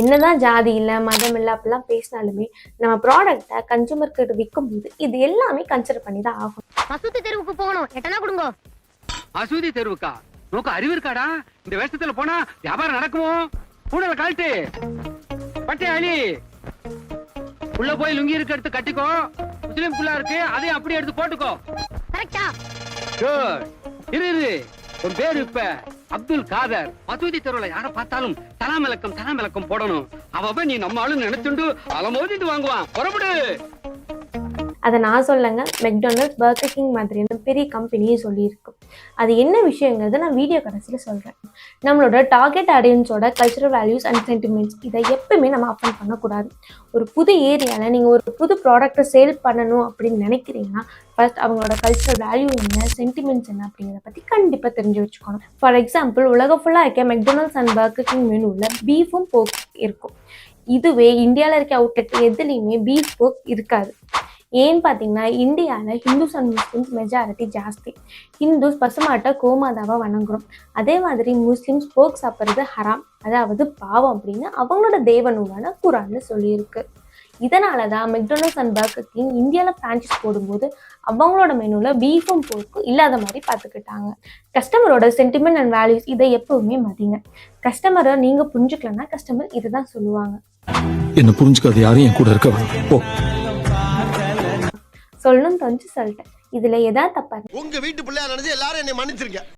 என்னதான் ஜாதி இல்லை மதம் இல்லை அப்படிலாம் பேசினாலுமே நம்ம ப்ராடக்ட்டை கன்சூமருக்கு விற்கும் போது இது எல்லாமே கன்சிடர் பண்ணி தான் ஆகும் மசூதி தெருவுக்கு போகணும். எட்டனா கொடுங்க. மசூதி தெருவுக்கா? நோக்கு அறிவு இருக்காடா? இந்த வேஷத்துல போனா வியாபாரம் நடக்குமோ? கூடல கழட்டு. பட்டே அலி. உள்ள போய் லுங்கி இருக்க எடுத்து கட்டிக்கோ. முஸ்லிம் புள்ளா இருக்கு அதையும் அப்படியே எடுத்து போட்டுக்கோ. கரெக்டா குட் இரு இரு. உன் பேரு இப்ப. அப்துல் காதர் மசூதி தெருவில் யார பார்த்தாலும் தலாமலக்கம் தலாமலக்கம் போடணும். அவன் நீ நம்ம ஆளு நினைச்சுண்டு அலமோதிட்டு வாங்குவான். புறப்படு. அதை நான் சொல்லுங்க மெக்டொனல்ட் பர்கர் கிங் மாதிரியான பெரிய கம்பெனியே சொல்லியிருக்கு. அது என்ன விஷயங்கிறத நான் வீடியோ கடைசியில் சொல்கிறேன் நம்மளோட டார்கெட் ஆடியன்ஸோட கல்ச்சுரல் வேல்யூஸ் அண்ட் சென்டிமெண்ட்ஸ் இதை எப்பவுமே நம்ம அஃபன் பண்ணக்கூடாது. ஒரு புது ஏரியாவில் நீங்கள் ஒரு புது ப்ராடக்ட்டை சேல் பண்ணணும் அப்படின்னு நினைக்கிறீங்கன்னா ஃபர்ஸ்ட் அவங்களோட கல்ச்சுரல் வேல்யூ என்ன சென்டிமெண்ட்ஸ் என்ன அப்படிங்கிறத பற்றி கண்டிப்பாக தெரிஞ்சு வச்சுக்கணும். ஃபார் எக்ஸாம்பிள் உலக ஃபுல்லாக இருக்க மெக்டொனால்ட்ஸ் அண்ட் பர்கர் கிங் மெனுவில் பீஃபும் போக் இருக்கும். இதுவே இந்தியாவில் இருக்க அவுட்லெட் எதுலேயுமே பீஃப் போக் இருக்காது. ஏன்னு பார்த்தீங்கன்னா இந்தியாவில் ஹிந்துஸ் அண்ட் முஸ்லீம்ஸ் மெஜாரிட்டி ஜாஸ்தி. ஹிந்துஸ் பசுமாட்டை கோமாதாவை வணங்குறோம். அதே மாதிரி முஸ்லீம்ஸ் போக் சாப்பிட்றது ஹராம். அதாவது பாவம் அப்படின்னு அவங்களோட தேவ நூலான குரான்னு சொல்லியிருக்கு. இதனால தான் மெக்டொனல்ட்ஸ் அண்ட் பர்கர் கிங் இந்தியாவில் ஃப்ரான்ச்சைஸ் போடும்போது அவங்களோட மெனுவில் பீஃபும் போர்க்கும் இல்லாத மாதிரி பார்த்துக்கிட்டாங்க. கஸ்டமரோட சென்டிமெண்ட் அண்ட் வேல்யூஸ் இதை எப்பவுமே மதிங்க. கஸ்டமரை நீங்கள் புரிஞ்சுக்கலன்னா கஸ்டமர் இதை தான் சொல்லுவாங்க. என்ன புரிஞ்சுக்காத யாரும் என் கூட இருக்க சொல்லணும்னு தோணுச்சு சொல்லிட்டேன். இதுல எதா தப்பா உங்க வீட்டு பிள்ளையா நினைச்சு எல்லாரும் என்னை மன்னிச்சிருக்கேன்